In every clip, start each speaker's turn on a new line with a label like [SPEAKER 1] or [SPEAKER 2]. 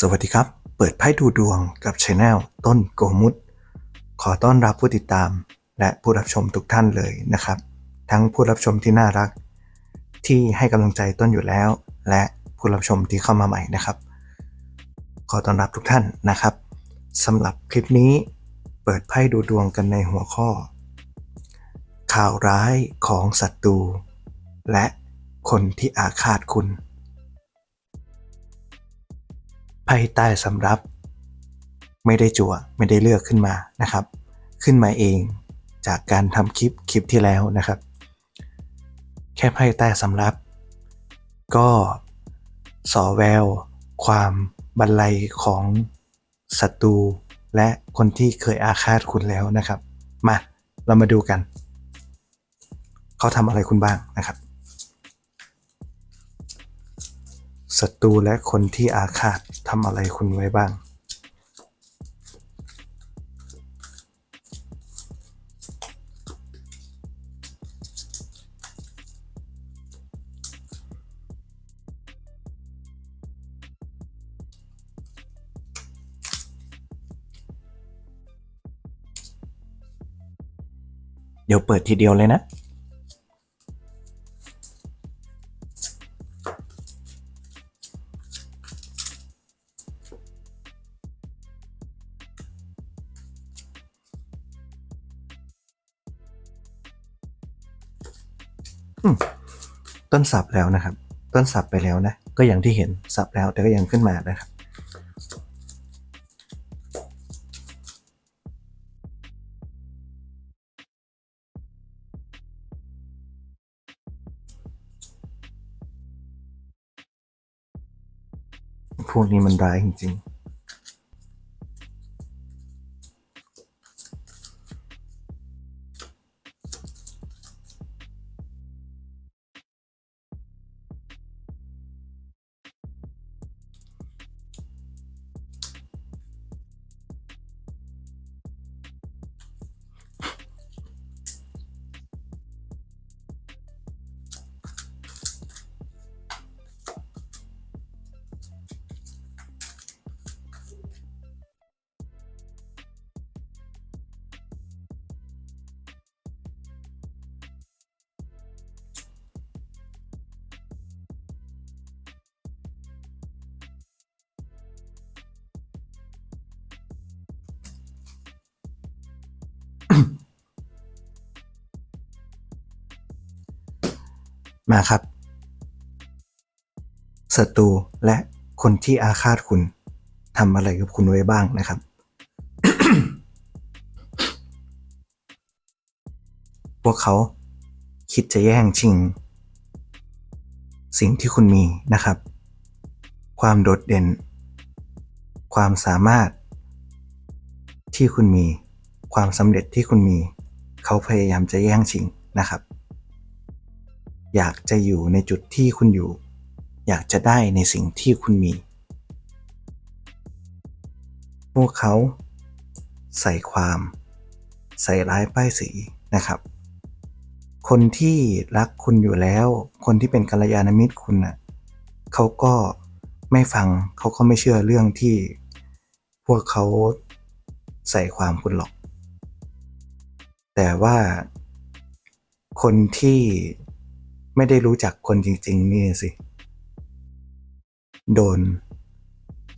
[SPEAKER 1] สวัสดีครับ เปิดไพ่ดูดวงกับช anel ต้นโกมุตขอต้อนรับผู้ติดตาม และผู้รับชมทุกท่านเลยนะครับ ทั้งผู้รับชมที่น่ารัก ที่ให้กำลังใจต้นอยู่แล้ว และผู้รับชมที่เข้ามาใหม่นะครับ ขอต้อนรับทุกท่านนะครับสำหรับคลิปนี้ เปิดไพ่ดูดวงกันในหัวข้อ ข่าวร้ายของศัตรูและคนที่อาฆาตคุณ ไพ่ใต้สำรับ ไม่ได้จั่วไม่ได้เลือกขึ้นมานะครับ ขึ้นมาเองจากการทำคลิปคลิปที่แล้วนะครับ แค่ไพ่ใต้สำรับ ก็สอแวว ความบันไลของศัตรูและคนที่เคยอาฆาตคุณแล้วนะครับ มาเรามาดูกัน เขาทำอะไรคุณบ้างนะครับ ศัตรูและคนที่อาฆาตทำอะไรคุณไว้บ้าง เดี๋ยวเปิดทีเดียวเลยนะ สับแล้วนะครับ ต้นสับไปแล้วนะ ก็อย่างที่เห็นสับแล้วแต่ก็ยังขึ้นมานะครับ พวกนี้มันร้ายจริงๆ มาครับศัตรูและคนที่อาฆาตคุณทำอะไรกับคุณไว้บ้างนะครับ พวกเขาคิดจะแย่งชิง สิ่งที่คุณมีนะครับ ความโดดเด่น ความสามารถที่คุณมี ความสำเร็จที่คุณมี เขาพยายามจะแย่งชิงนะครับ อยากจะอยู่ในจุดที่คุณอยู่ อยากจะได้ในสิ่งที่คุณมี พวกเขา ใส่ความ ใส่ร้ายป้ายสีนะครับ คนที่รักคุณอยู่แล้ว คนที่เป็นกัลยาณมิตรคุณน่ะเขาก็ไม่ฟังเขาก็ไม่เชื่อเรื่องที่พวกเขาใส่ความคุณหรอก แต่ว่าคนที่ไม่ได้รู้จักคนจริง ๆ นี่สิ โดน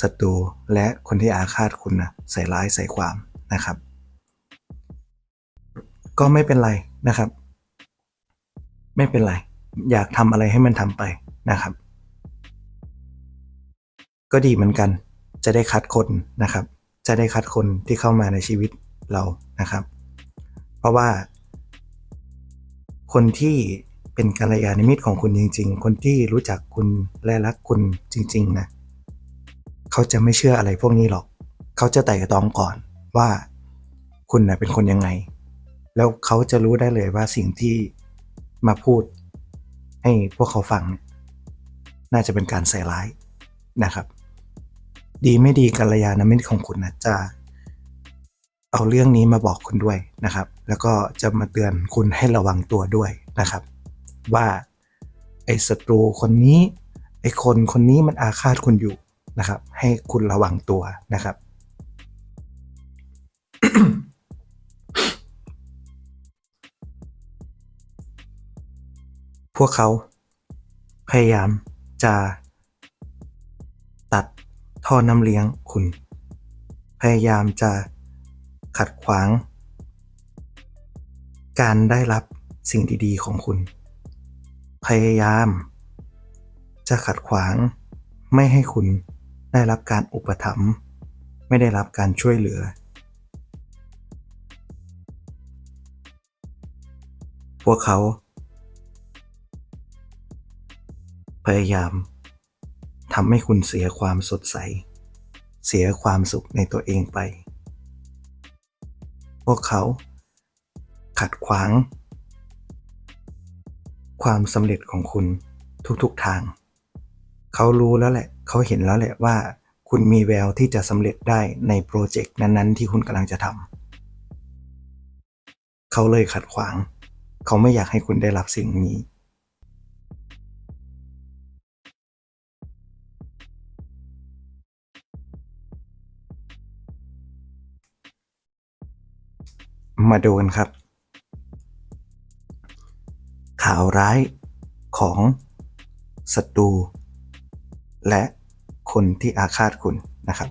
[SPEAKER 1] ศัตรูและคนที่อาฆาตคุณนะใส่ร้ายใส่ความนะครับ ก็ไม่เป็นไรนะครับ ไม่เป็นไร อยากทำอะไรให้มันทำไปนะครับ ก็ดีเหมือนกัน จะได้คัดคนนะครับ จะได้คัดคนที่เข้ามาในชีวิตเรานะครับ เพราะว่า คนที่เป็นกัลยาณมิตรของคุณจริง ๆ คนที่รู้จักคุณและรักคุณจริง ๆ นะ เขาจะไม่เชื่ออะไรพวกนี้หรอก เขาจะไต่ตรองก่อนว่าคุณนะเป็นคนยังไง แล้วเขาจะรู้ได้เลยว่าสิ่งที่มาพูด ให้พวกเขาฟัง น่าจะเป็นการใส่ร้ายนะครับ ดีไม่ดีกัลยาณมิตรของคุณนะจะเอาเรื่องนี้มาบอกคุณด้วยนะครับ แล้วก็จะมาเตือนคุณให้ระวังตัวด้วยนะครับ ว่าไอ้ศัตรูคนนี้ไอ้คนคนนี้มันอาฆาตคุณอยู่นะครับ ให้คุณระวังตัวนะครับ พวกเขาพยายามจะตัดท่อน้ำเลี้ยงคุณ พยายามจะขัดขวาง การได้รับสิ่งดีๆของคุณ พยายาม จะขัดขวาง ไม่ให้คุณได้รับการอุปถัมภ์ไม่ได้รับการช่วยเหลือ พวกเขา พยายามทำให้คุณเสียความสดใส เสียความสุขในตัวเองไป พวกเขา ขัดขวาง ความสำเร็จของคุณทุกๆทาง เขารู้แล้วแหละ เขาเห็นแล้วแหละว่า คุณมีแววที่จะสำเร็จได้ในโปรเจกต์นั้นๆ ที่คุณกำลังจะทำเขาเลยขัดขวาง เขาไม่อยากให้คุณได้รับสิ่งนี้มาดูกันครับ ข่าวร้ายของศัตรูและคนที่อาฆาตคุณนะครับ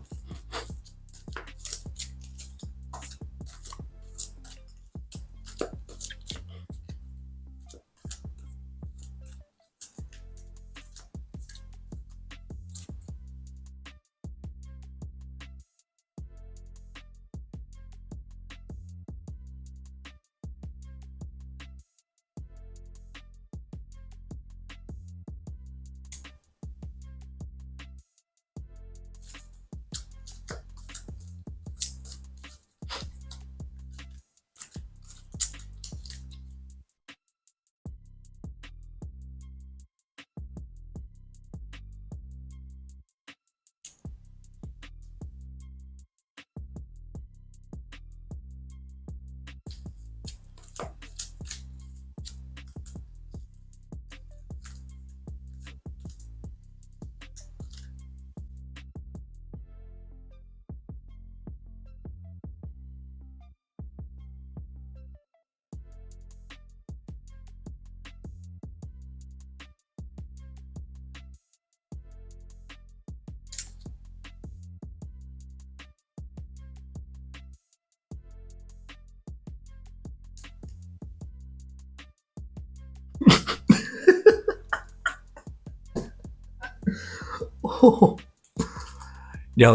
[SPEAKER 1] เดี๋ยว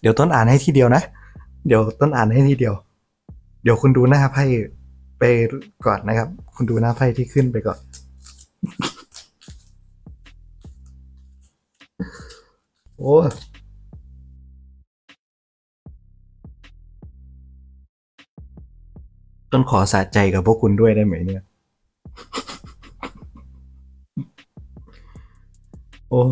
[SPEAKER 1] เดี๋ยวต้นอ่านให้ทีเดียวนะ เดี๋ยวต้นอ่านให้ทีเดียว เดี๋ยวคุณดูหน้าไพ่ไปก่อนนะครับ คุณดูหน้าไพ่ที่ขึ้นไปก่อน โอ้ต้นขอสะใจกับพวกคุณด้วยได้ไหมเนี่ย โอ้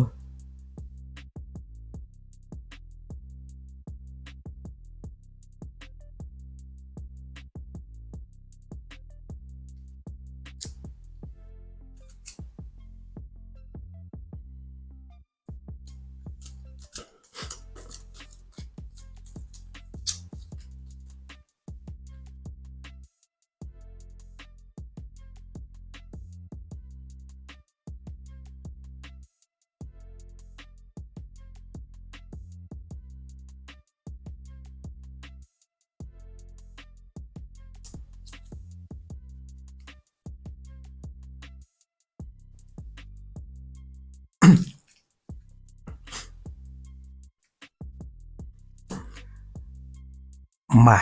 [SPEAKER 1] มา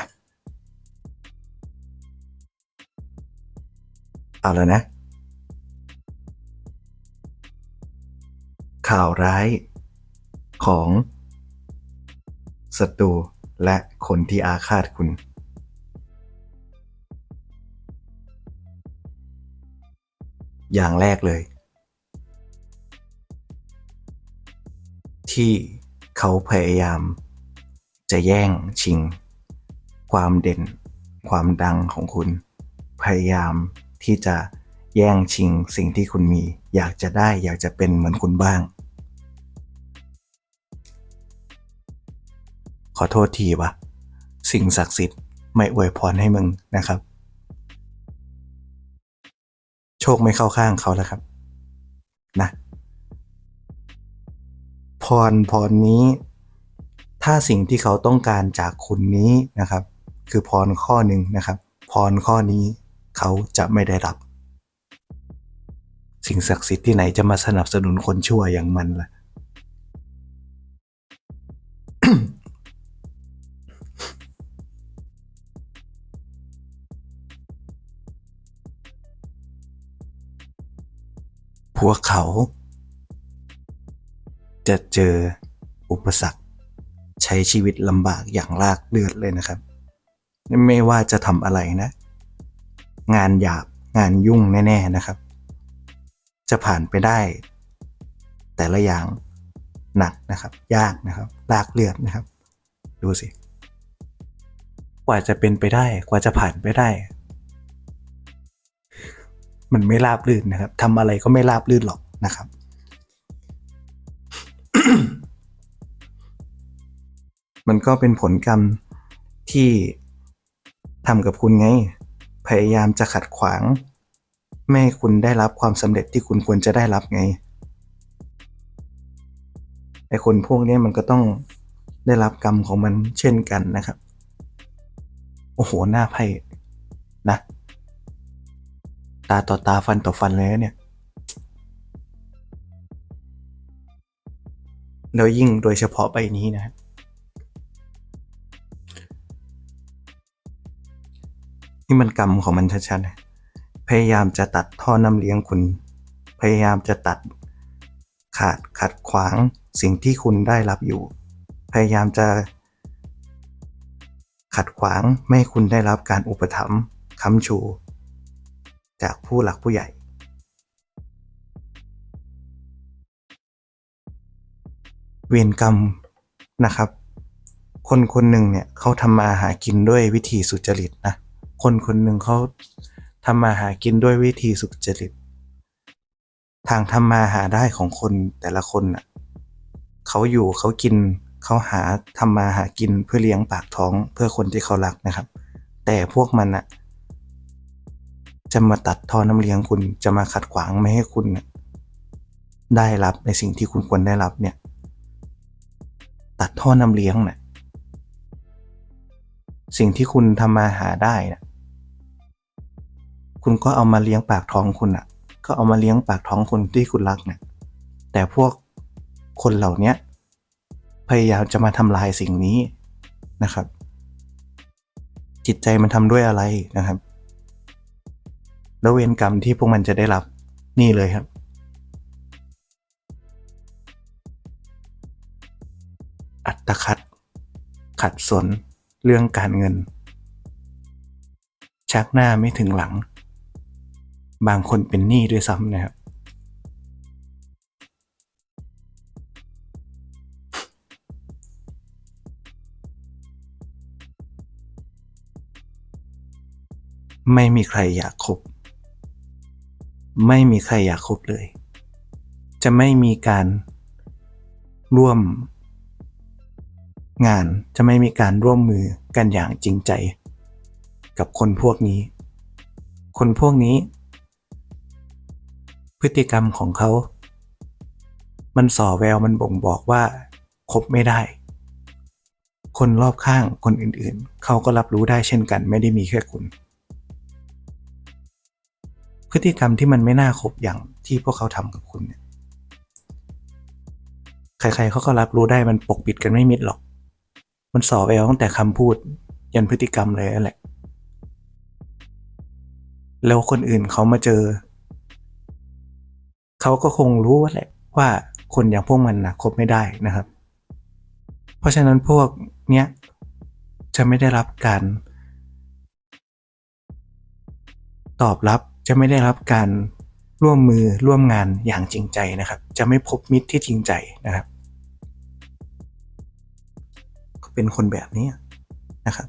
[SPEAKER 1] เอาแล้วนะ ข่าวร้าย ของศัตรูและคนที่อาฆาตคุณ อย่างแรกเลย ที่เขาพยายามจะแย่งชิง ความเด่น ความดังของคุณ พยายามที่จะแย่งชิงสิ่งที่คุณมี อยากจะได้อยากจะเป็นเหมือนคุณบ้าง ขอโทษทีวะ สิ่งศักดิ์สิทธิ์ไม่อวยพรให้มึงนะครับ โชคไม่เข้าข้างเขาแล้วครับ นะพรพรนี้ ถ้าสิ่งที่เขาต้องการจากคุณนี้นะครับ คือพรข้อหนึ่งนะครับพรข้อนี้เขาจะไม่ได้รับ สิ่งศักดิ์สิทธิ์ที่ไหนจะมาสนับสนุนคนชั่วอย่างมันล่ะพวกเขา จะเจออุปสรรค ใช้ชีวิตลำบากอย่างลากเลือดเลยนะครับ ไม่ว่าจะทำอะไรนะ งานหยาบงานยุ่งแน่ ๆนะครับ จะผ่านไปได้ แต่ละอย่างหนักนะครับ ยากนะครับลากเลือดนะครับ ดูสิ กว่าจะเป็นไปได้ กว่าจะผ่านไปได้ มันไม่ราบลื่นนะครับทำอะไรก็ไม่ราบลื่นหรอกนะครับมันก็เป็นผลกรรมที่ ทำกับคุณไง พยายามจะขัดขวาง ไม่ให้คุณได้รับความสำเร็จที่คุณควรจะได้รับไงไอ้คนพวกนี้มันก็ต้องได้รับกรรมของมันเช่นกันนะครับ โอ้โห หน้าไพ่นะ ตาต่อตาฟันต่อฟันเลยเนี่ย แล้วยิ่งโดยเฉพาะใบนี้นะครับ นี่มันกรรมของมันชัดๆ พยายามจะตัดท่อน้ำเลี้ยงคุณ พยายามจะตัดขาดขัดขวางสิ่งที่คุณได้รับอยู่ พยายามจะ ขัดขวางไม่ให้คุณได้รับการอุปถัมภ์ค้ำชู จากผู้หลักผู้ใหญ่ เวรกรรมนะครับ คนคนหนึ่งเนี่ยเขาทำมาหากินด้วยวิธีสุจริตนะ คนคนหนึ่งเขาทำมาหากินด้วยวิธีสุจริต ทางทำมาหาได้ของคนแต่ละคนน่ะเขาอยู่เขากินเขาหาทำมาหากินเพื่อเลี้ยงปากท้องเพื่อคนที่เขารักนะครับ แต่พวกมันน่ะจะมาตัดท่อน้ำเลี้ยงคุณจะมาขัดขวางไม่ให้คุณได้รับในสิ่งที่คุณควรได้รับเนี่ย ตัดท่อน้ำเลี้ยงน่ะสิ่งที่คุณทำมาหาได้น่ะ คุณก็เอามาเลี้ยงปากท้องคุณอะ ก็เอามาเลี้ยงปากท้องคนที่คุณรักเนี่ยแต่พวกคนเหล่านี้พยายามจะมาทำลายสิ่งนี้นะครับ จิตใจมันทำด้วยอะไรนะครับ แล้วเวรกรรมที่พวกมันจะได้รับนี่เลยครับ อัตคัด ขัดสนเรื่องการเงิน ชักหน้าไม่ถึงหลัง บางคนเป็นหนี้ด้วยซ้ำนะครับ ไม่มีใครอยากคบ ไม่มีใครอยากคบเลย จะไม่มีการร่วมงานจะไม่มีการร่วมมือกันอย่างจริงใจ กับคนพวกนี้ คนพวกนี้ พฤติกรรมของเขา มันส่อแววมันบ่งบอกว่าคบไม่ได้ คนรอบข้างคนอื่นๆ เขาก็รับรู้ได้เช่นกัน ไม่ได้มีแค่คุณ พฤติกรรมที่มันไม่น่าคบอย่างที่พวกเขาทำกับคุณเนี่ยใครๆเขาก็รับรู้ได้มันปกปิดกันไม่มิดหรอก มันส่อแววตั้งแต่คำพูด ยันพฤติกรรมเลยนั่นแหละ แล้วคนอื่นเขามาเจอ เขาก็คงรู้แหละว่าคนอย่างพวกมันนะคบไม่ได้นะครับ เพราะฉะนั้นพวกเนี้ยจะไม่ได้รับการ ตอบรับจะไม่ได้รับการร่วมมือร่วมงานอย่างจริงใจนะครับ จะไม่พบมิตรที่จริงใจนะครับ เป็นคนแบบนี้นะครับ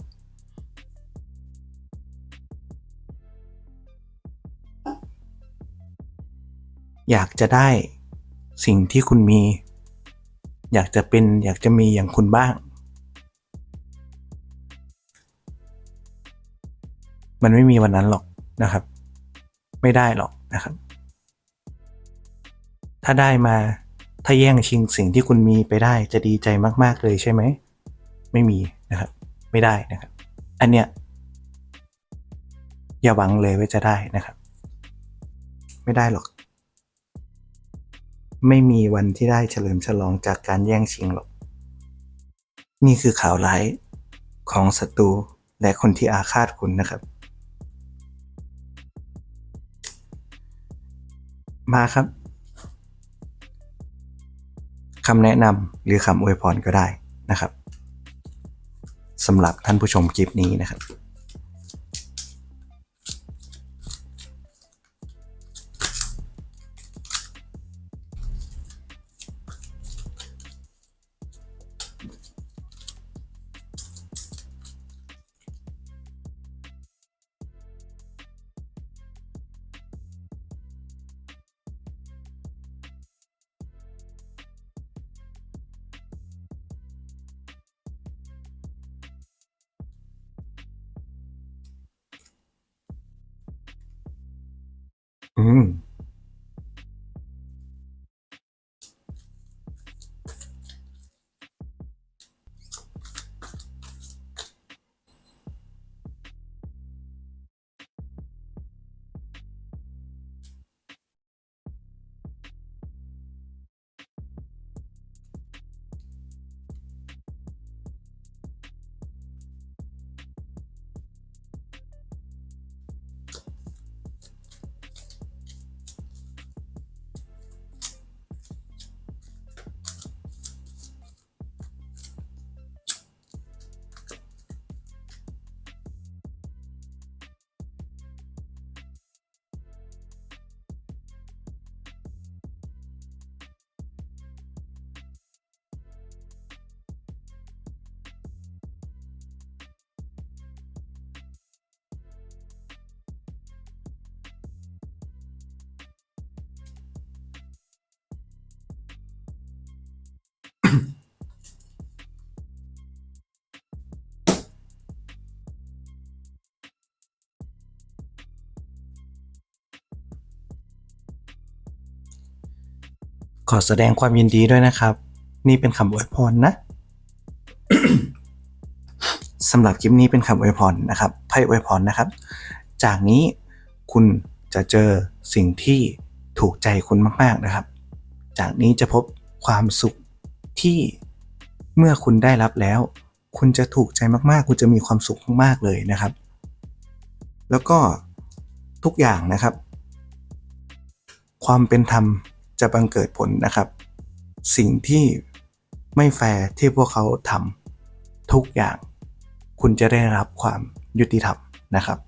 [SPEAKER 1] อยากจะได้สิ่งที่คุณมี อยากจะเป็นอยากจะมีอย่างคุณบ้าง มันไม่มีวันนั้นหรอกนะครับ ไม่ได้หรอกนะครับ ถ้าได้มาถ้าแย่งชิงสิ่งที่คุณมีไปได้จะดีใจมาก ๆ เลยใช่ไหม ไม่มีนะครับ ไม่ได้นะครับ อันเนี้ยอย่าหวังเลยว่าจะได้นะครับ ไม่ได้หรอก ไม่มีวันที่ได้เฉลิมฉลองจากการแย่งชิงหรอก นี่คือข่าวร้ายของศัตรูและคนที่อาฆาตคุณนะครับ มาครับคำแนะนำหรือคำอวยพรก็ได้นะครับสำหรับท่านผู้ชมคลิปนี้นะครับ อื ขอแสดงความยินดีด้วยนะครับ นี่เป็นคำอวยพรนะสำหรับคลิปนี้เป็นคำอวยพรนะครับไพ่อวยพรนะครับ จากนี้คุณจะเจอสิ่งที่ถูกใจคุณมาก ๆนะครับ จากนี้จะพบความสุขที่เมื่อคุณได้รับแล้ว คุณจะถูกใจมากๆ คุณจะมีความสุขมากๆเลยนะครับ แล้วก็ทุกอย่างนะครับ ความเป็นธรรม จะบังเกิดผลนะครับ สิ่งที่ไม่แฟร์ที่พวกเขาทำทุกอย่าง คุณจะได้รับความยุติธรรมนะครับ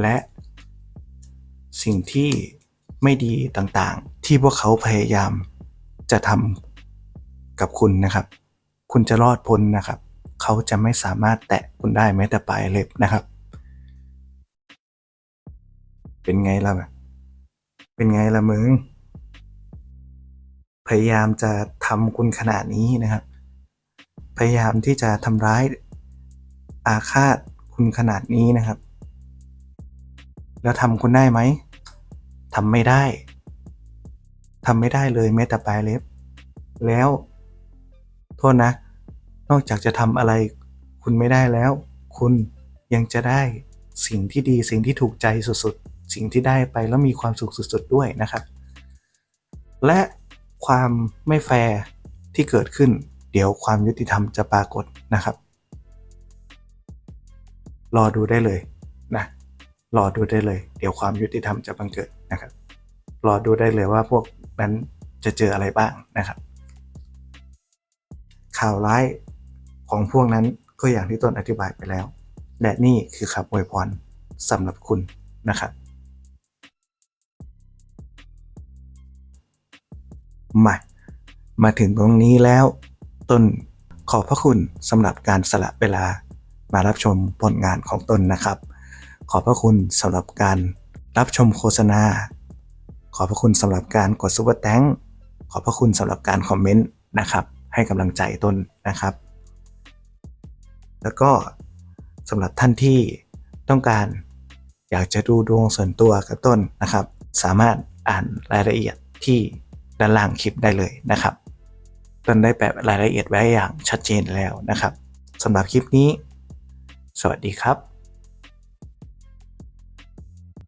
[SPEAKER 1] และสิ่งที่ไม่ดีต่างๆ ที่พวกเขาพยายามจะทำกับคุณนะครับ คุณจะรอดพ้นนะครับ เขาจะไม่สามารถแตะคุณได้แม้แต่ปลายเล็บนะครับ เป็นไงล่ะ เป็นไงล่ะมึง พยายามจะทำคุณขนาดนี้นะครับ พยายามที่จะทำร้ายอาฆาตคุณขนาดนี้นะครับ แล้วทำคุณได้ไหมทำไม่ได้ทำไม่ได้เลยแม้แต่ปลายเล็บ แล้วโทษนะ นอกจากจะทำอะไร คุณไม่ได้แล้ว คุณยังจะได้สิ่งที่ดีสิ่งที่ถูกใจสุดๆ สิ่งที่ได้ไปแล้วมีความสุขสุดๆด้วยนะครับ และความไม่แฟร์ที่เกิดขึ้น เดี๋ยวความยุติธรรมจะปรากฏนะครับ รอดูได้เลยนะรอดูได้เลย เดี๋ยวความยุติธรรมจะบังเกิดนะครับ รอดูได้เลยว่าพวกนั้นจะเจออะไรบ้างนะครับ ข่าวร้ายของพวกนั้นก็อย่างที่ต้นอธิบายไปแล้ว และนี่คือคำอวยพรสำหรับคุณนะครับ มา มาถึงตรงนี้แล้ว ต้นขอบพระคุณสำหรับการสละเวลามารับชมผลงานของตนนะครับ ขอบพระคุณสำหรับการรับชมโฆษณา ขอบพระคุณสำหรับการกดซุปเปอร์แตงขอบพระคุณสำหรับการคอมเมนต์นะครับ ให้กำลังใจต้นนะครับ แล้วก็สสำหรับท่านที่ต้องการอยากจะดูดวงส่วนตัวกับต้นนะครับ สามารถอ่านรายละเอียดที่ ด้านล่างคลิปได้เลยนะครับต้นได้แปะรายละเอียดไว้อย่างชัดเจนแล้วนะครับสำหรับคลิปนี้ สวัสดีครับ